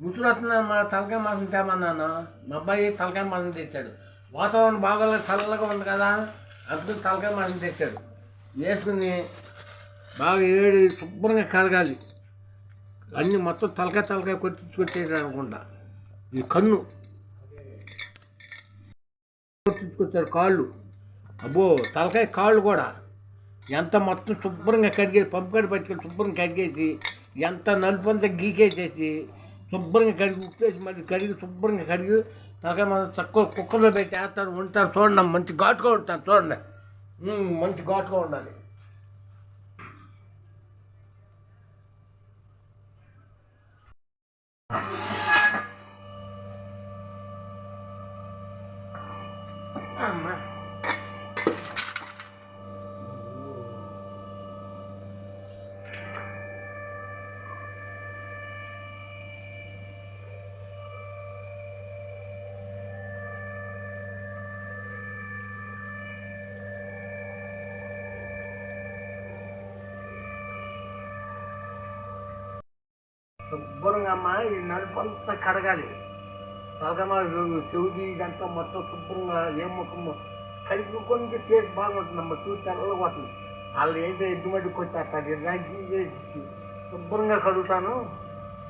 ముసురత్న మా తలకాయ మాసం తేమన్నాను మా అబ్బాయి తలకాయ మాసం తెచ్చాడు. వాతావరణం బాగా చల్లగా ఉంది కదా అందుకు తలకాయ మాసం తెచ్చాడు. వేసుకుని బాగా ఏడి శుభ్రంగా కడగాలి. అన్నీ మొత్తం తలకాయ తలకాయ కొట్టించుకొచ్చేది అనుకుంటా. ఈ కన్ను. కొట్టించుకొచ్చారు కాళ్ళు. అబ్బో తలకాయ కాళ్ళు కూడా. ఎంత మొత్తం శుభ్రంగా కడిగేసి పంపు కడి పట్టుకొని శుభ్రంగా కడిగేసి ఎంత నలుపు అంతా గీకేసేసి శుభ్రంగా కడిగి ఉప్పేసి మళ్ళీ కడిగి శుభ్రంగా కడిగి తగ్గ మనం తక్కువ కుక్కర్లో పెట్టి వేస్తారు ఉంటారు చూడండి మంచి ఘాటుగా ఉంటారు చూడండి. మంచి ఘాటుగా ఉండాలి. అమ్మా. శుభ్రంగా అమ్మ ఈ నడుపంతా అంతా కడగాలి. కడగమా చెవిది ఇదంతా మొత్తం శుభ్రంగా ఏ ముఖం కడిగి టేస్ట్ బాగుంటుందమ్మ చూసి తెల్లగా పోతుంది వాళ్ళు ఏంటో ఎద్దు మట్టి కొట్టేస్తారు ఇలాంటి చేసి శుభ్రంగా కడుగుతాను.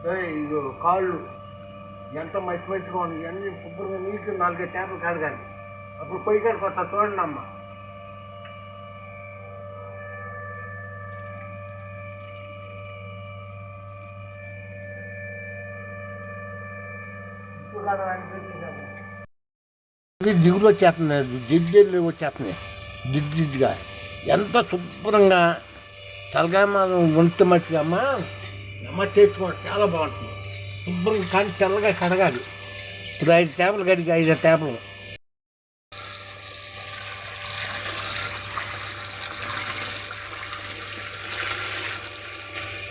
సరే ఇది కాళ్ళు ఎంత మంచి మంచిగా ఉంది అన్నీ శుభ్రంగా నీట్గా నాలుగైదు చేపలు కడగాలి. అప్పుడు పొయ్యి కడుకొస్తా చూడండి అమ్మ దిగులు వచ్చేస్తున్నాయి. జిడ్డు వచ్చేస్తున్నాయి. జిడ్డు ఎంత శుభ్రంగా తలకాయ ఉంటే వంట మట్టిగా అమ్మ అమ్మ చేసుకోవడం చాలా బాగుంటుంది. శుభ్రంగా కానీ తెల్లగా కడగాలి. ఇప్పుడు ఐదు చేపలు కడిగి ఐదు చేపలు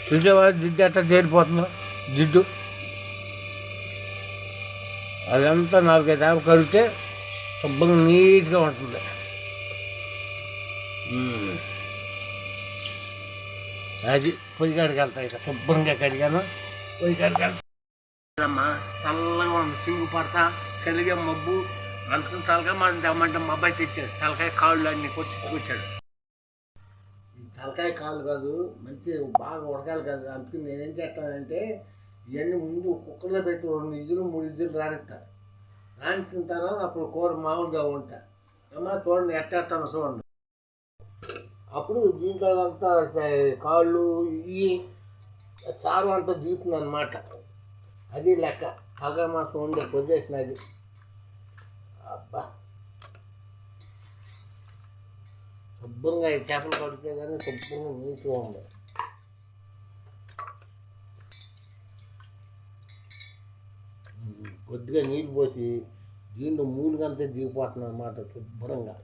చూసేవాళ్ళు జిడ్డు ఎట్లా చేరిపోతుందో? జిడ్డు. అదంతా నాలుగైదు చేపలు కడిగితే శుభ్రంగా నీట్గా ఉంటుంది. అది పొయ్యి కాడికి వెళ్తా ఇక శుభ్రంగా కడిగాను. పొయ్యి కాడికి వెళ్తామ్మా చల్లగా ఉంది సింగు పడతా. చలిగా మబ్బు అందుకని తలకాయ మనం తెమ్మంటే మా అబ్బాయి తెచ్చాడు. తలకాయ కాళ్ళు అన్ని కొట్టుకొచ్చాడు ఈ తలకాయ కాళ్ళు కాదు మంచి బాగా ఉడకాలి కాదు. అందుకని నేనేం చేస్తానంటే ఇవన్నీ ముందు కుక్కర్లో పెట్టి రెండు ఇద్దరు మూడు ఇద్దరు రానిస్తారు రానిచ్చిన తర్వాత అప్పుడు కూర మామూలుగా ఉంటా అమ్మ చూడండి ఎట్టేస్తాను చూడండి. అప్పుడు దీంట్లో అంతా కాళ్ళు ఈ చారు అంతా దీపుతుంది అనమాట అది లెక్క. పగ మాసం ఉండే పొద్దేసినది అబ్బా. శుభ్రంగా ఈ చేపలు పడితే కానీ శుభ్రంగా నీట్గా ఉండదు కొద్దిగా నీళ్ళు పోసి దీంట్లో మూలుగంతా దిగిపోతున్నాను అనమాట శుభ్రంగా.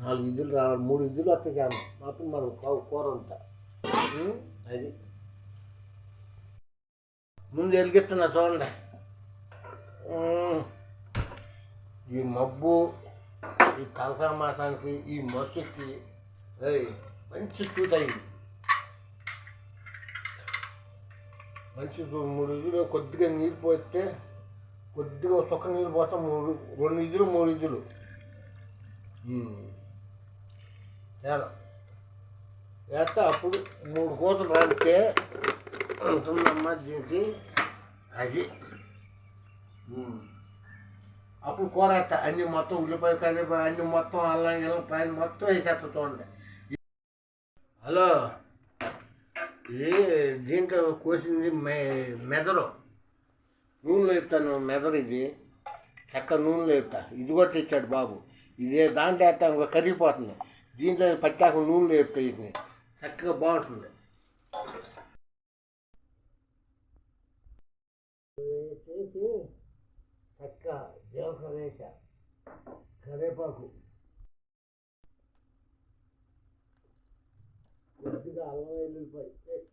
నాలుగు ఇద్దులు రావాలి మూడు ఇద్దులు వస్తాయి చాలు అప్పుడు మనం కూర ఉంటా అది. ముందు వెలిగిస్తున్నా చూడండి. ఈ మబ్బు ఈ తలకా మాసానికి ఈ మత్తుకి మంచి షూట్ అయింది. మంచి మూడు ఇదులు కొద్దిగా నీళ్ళు పోస్తే కొద్దిగా చొక్క నీళ్ళు పోతాం మూడు రెండు ఇదులు మూడు ఉమ్. చాలా వేస్తే అప్పుడు మూడు కోతలు రాడితే ఉంటుందమ్మా దీనికి అది. అప్పుడు కూర అన్ని మొత్తం ఉల్లిపాయ కరివేపాయ అన్ని మొత్తం అల్లం గిల్లం పైన మొత్తం వేసేస్తా చూడండి. హలో? ఇది దీంట్లో కోసింది మె మెదడు. నూనెలో లేపుతాను మెదడు ఇది చక్క నూనెలో వేస్తా ఇది కూడా తెచ్చాడు బాబు. ఇదే దాంట్లో వేస్తాను కరిగిపోతుంది దీంట్లో పచ్చాక నూనెలో లేపుతా ఇది చక్కగా బాగుంటుంది. చేసి చక్క జీలకర్ర కరేపాకు. కొద్దిగా అల్లం వెల్లుల్లిపాయ పేస్ట్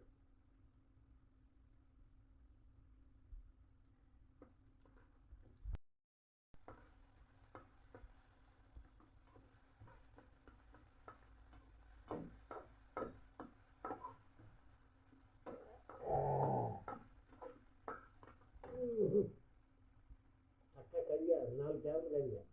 చక్కగా కడిగా నాలుగు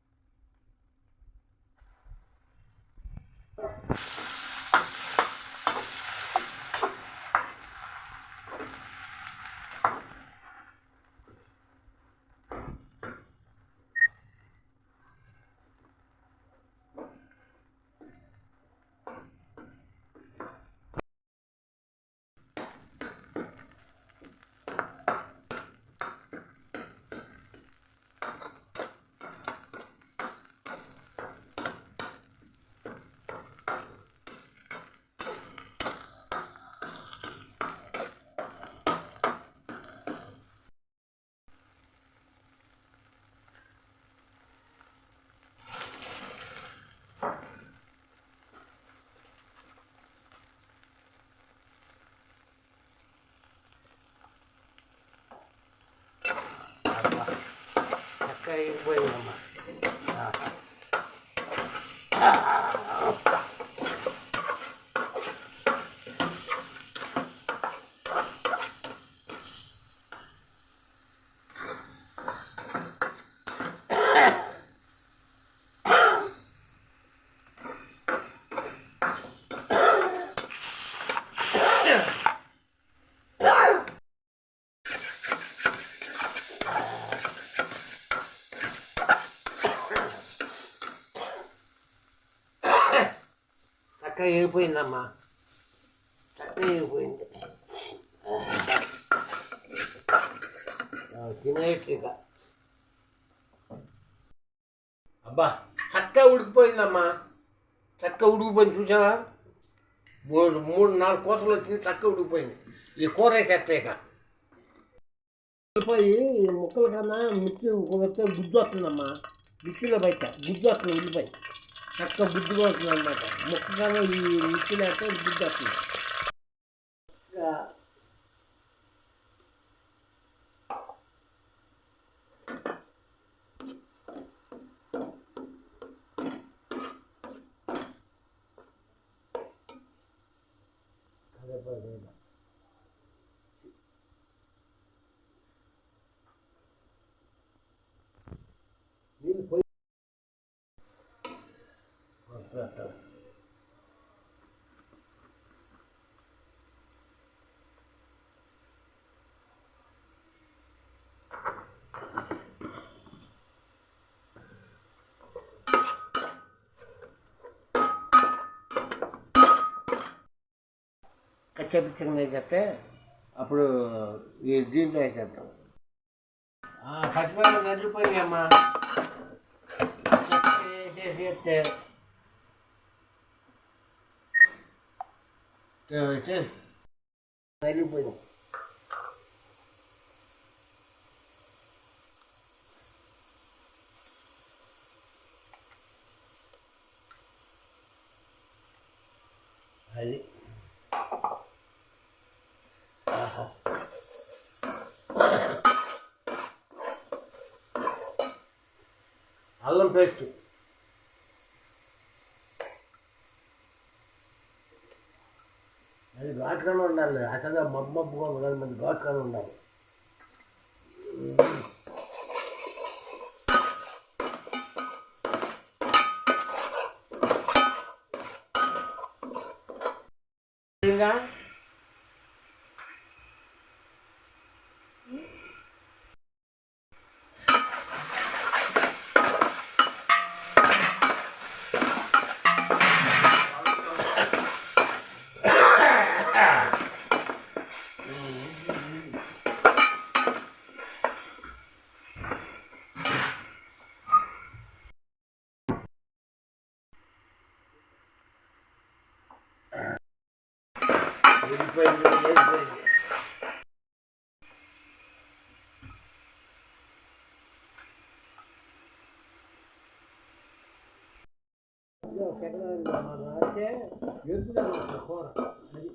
చేపలు కడిగా చక్కగా అయిపోయిందమ్మా చక్కగా అయిపోయిందమ్మా చక్కగా అయిపోయింది తినేట్టు ఇక అబ్బా చక్కగా ఉడికిపోయిందమ్మా చక్కగా ఉడికిపోయింది చూసావా మూడు మూడు నాలుగు కోతలు వచ్చింది చక్కగా ఉడికిపోయింది ఈ కూర వేసేస్తా ఇక ఉడికిపోయి ఈ ముక్కల కన్నా మిర్చి వస్తే గుజ్జు వస్తుందమ్మా మిర్చిలో బయట గుజ్జు వస్తుంది ఉల్లిపాయ చక్క బుద్ధి పోతుంది అనమాట ముక్క ఈ మిర్చిలో లేకపోతే బుద్ధి వస్తుంది ఇంకా అదే పదే నీళ్ళు పోయి కచ్చపిచ్చంగా వేసేస్తే అప్పుడు ఈ దీంట్లో వేసేస్తాం పచ్చిమిరపకాయలు నడిచిపోయినాయమ్మా వేసేస్తే నలిగిపోయింది అది అల్లం పేస్ట్ అది ఘాటుగానే ఉండాలి. అక్కడ మబ్బు మబ్బుగా ఉండాలి. మంది ఘాటుగానే ఉండాలి. ఇంకా? వెళ్ళిపోయింది వెళ్ళిపోయింది అంటే ఎరుపుదాను కూర అది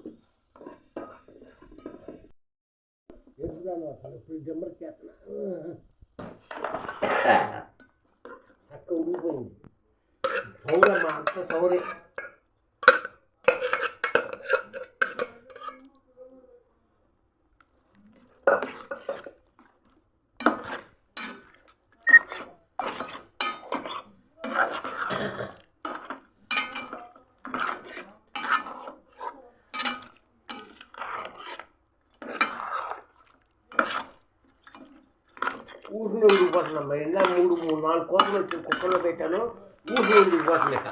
ఎరుపుదాను అసలు ఇప్పుడు జమ్మర్ చేస్తున్నా అక్క ఉడిగిపోయింది సౌరమ్మ అంత సౌరే ಊರು నుండి పోతున్నాం మరి ఇలా మూడు మూడు నాలుగు కోతలు వచ్చి కుక్కలో పెట్టాను ఊరు నుండి పోతుంది ఇక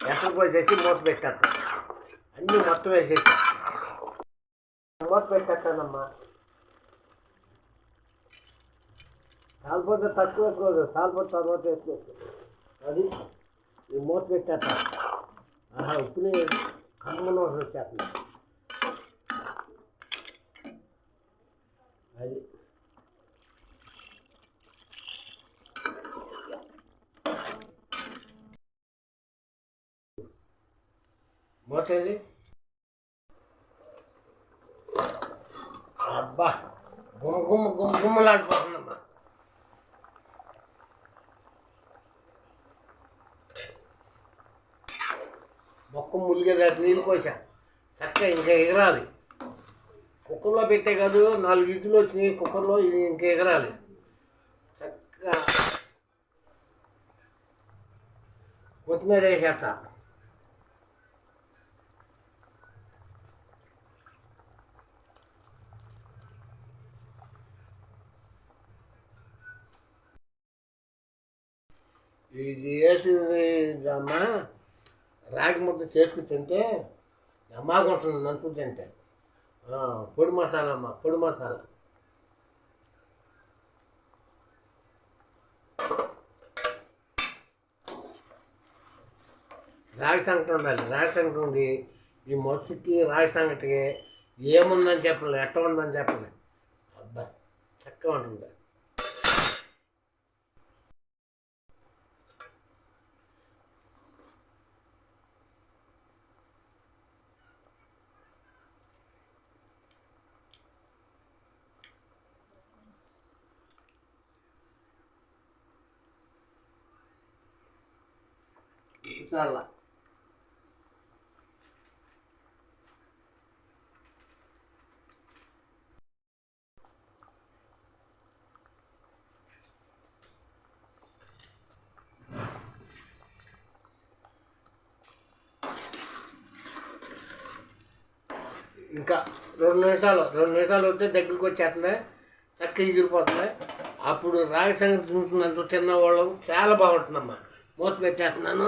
ఎక్కడ పోసేసి మూత పెట్టేస్తాను అన్నీ మొత్తం వేసేసి మూత పెట్టేస్తానమ్మా సాల్పోతే తక్కువ ఎక్కువ సాల్పోతే తర్వాత ఎక్కువ అది ఈ మూత పెట్టేస్తా ఆహా ఇప్పుడే కమ్మన వాసన వచ్చేస్తుంది అది మూతది అబ్బా గుమ్మ గుమ్మ గుమ్మ గుమ్మలాడిపోతుందమ్మా మొక్క ములిగేదా నీళ్ళు పోసా. చక్కగా ఇంకా ఎగరాలి. కుక్కర్లో పెట్టే కాదు నాలుగు ఇడ్లు వచ్చినాయి కుక్కర్లో ఇది ఇంకా ఎగరాలి. చక్కగా కొత్తిమీర వేసేస్తా. ఇది వేసింది అమ్మా. రాగి ముద్ద చేసుకుని తింటే అమ్మాగా ఉంటుంది నంచు తింటే పొడి మసాలా అమ్మ పొడి మసాలా. రాగి సంగటి ఉండాలి. రాగి సంగటి ఉండి ఈ మత్స్సుకి రాగి సంగటికి ఏముందని చెప్పలేదు ఎట్ట ఉందని చెప్పలేదు అబ్బా చక్కగా ఉంటుంది. చాలా ఇంకా రెండు నిమిషాలు రెండు నిమిషాలు వస్తే దగ్గరికి వచ్చేస్తున్నాయి చక్కగా ఎగిరిపోతున్నాయి అప్పుడు రాగి సంగతి తింటున్నంత తిన్నవాళ్ళు చాలా బాగుంటుందమ్మా. మూత పెట్టేస్తున్నాను.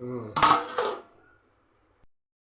Mm.